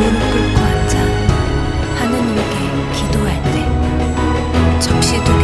무릎 꿇고 앉아 하느님께 기도할 때 적시도